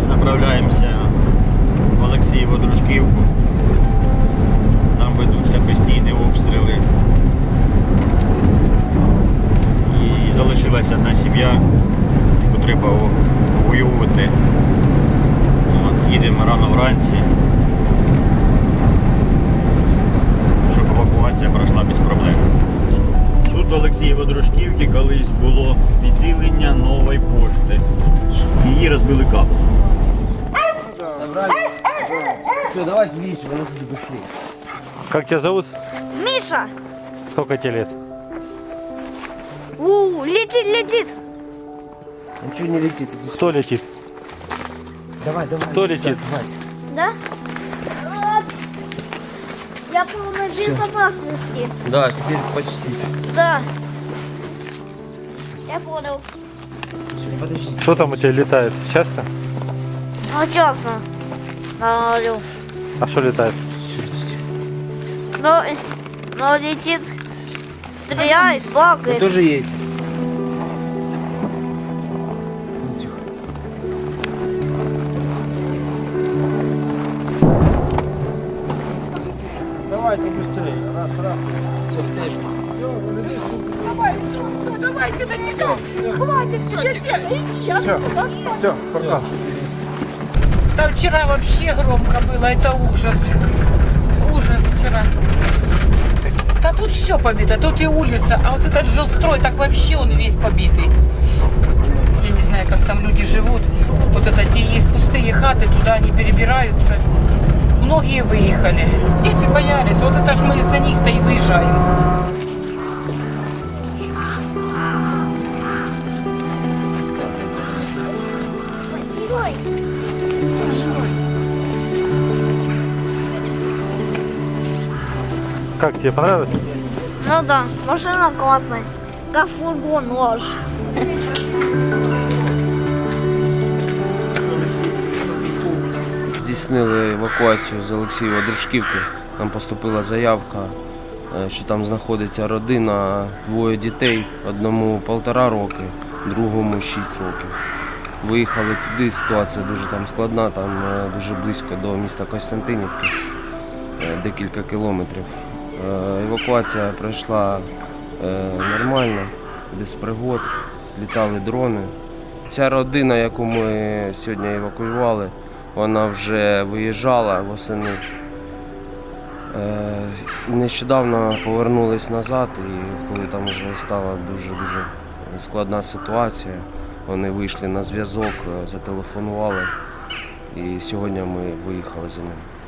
Зараз направляємося в Олексієву Дружківку. Там ведуться постійні обстріли. І залишилася одна сім'я, яку треба воювати. От, їдемо рано вранці, щоб евакуація пройшла без проблем. Тут в Олексієво Дружківки колись було відділення нової пошти. Її розбили капом. Все, давайте видишь, выносите быстрее. Как тебя зовут? Миша! Сколько тебе лет? У, летит, летит! Ничего не летит. иди Кто летит? Давай, давай. Кто сюда, летит? Вась. Да? Я полный безопасности. Да, теперь почти. Да. Я понял. Все, подожди. Что там у тебя летает? Часто? Ну, честно. Говорю. А что летает? Но, но летит, стреляет, Ну, багает. тоже есть. Ну, тихо. Давайте быстрее. Раз, раз. Же. Давайте на тебя. Хватит, все, иди. Все, все, пока. Там вчера вообще громко было, это ужас. Ужас вчера. Да тут все побито, тут и улица, а вот этот жилстрой, так вообще он весь побитый. Я не знаю, как там люди живут. Вот это, где есть пустые хаты, туда они перебираются. Многие выехали. Дети боялись. Вот это ж мы из-за них-то и выезжаем. Ой, Как тебе понравилось? Ну да, машина классная. Как фургон нож. Здійснили евакуацію з Олексієва Дружківки. Нам поступила заявка, е, що там знаходиться родина, двоє дітей, одному полтора роки, другому шість років. Виїхали туди, ситуація дуже там складна, там е, дуже близько до міста Костянтинівки, е, декілька кілометрів. Е, Евакуація пройшла е, нормально, без пригод, літали дрони. Ця родина, яку ми сьогодні евакуювали, вона вже виїжджала восени. Е, Нещодавно повернулись назад, і коли там вже стала дуже-дуже складна ситуація, вони вийшли на зв'язок, зателефонували, і сьогодні ми виїхали за ними.